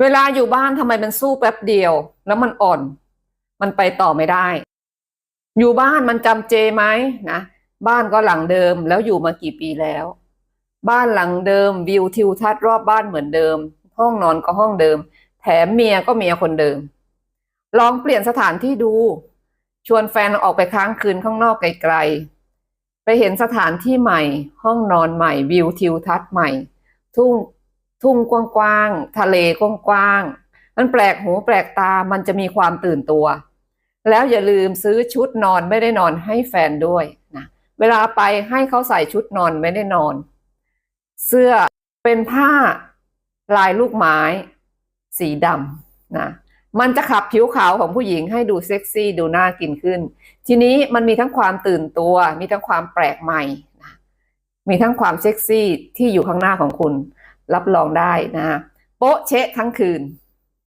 เวลาอยู่บ้านทำไมมันสู้แป๊บเดียว แล้วมันอ่อน มันไปต่อไม่ได้ อยู่บ้านมันจำเจไหมนะบ้านก็หลังเดิมแล้วอยู่มากี่ปีแล้ว บ้านหลังเดิมวิวทิวทัศน์รอบบ้านเหมือนเดิม ห้องนอนก็ห้องเดิม แถมเมียก็เมียคนเดิม ลองเปลี่ยนสถานที่ดู ชวนแฟนออกไปค้างคืนข้างนอกไกลๆไปเห็นสถานที่ใหม่ ห้องนอนใหม่วิวทิวทัศน์ใหม่ ทุ่ง ทุ่งกว้างๆทะเลกว้างๆมันแปลกหูแปลกตามันจะมีความตื่นตัว แล้วอย่าลืมซื้อชุดนอนไม่ได้นอนให้แฟนด้วยนะเวลาไปให้เขาใส่ชุดนอนไม่ได้นอน เสื้อเป็นผ้าลายลูกไม้ สีดำนะมันจะขับผิวขาวของผู้หญิงให้ดูเซ็กซี่ดูน่ากินขึ้น ทีนี้มันมีทั้งความตื่นตัว มีทั้งความแปลกใหม่นะมีทั้งความเซ็กซี่ที่อยู่ข้างหน้าของคุณ รับรองได้นะโป๊ะเชะทั้งคืน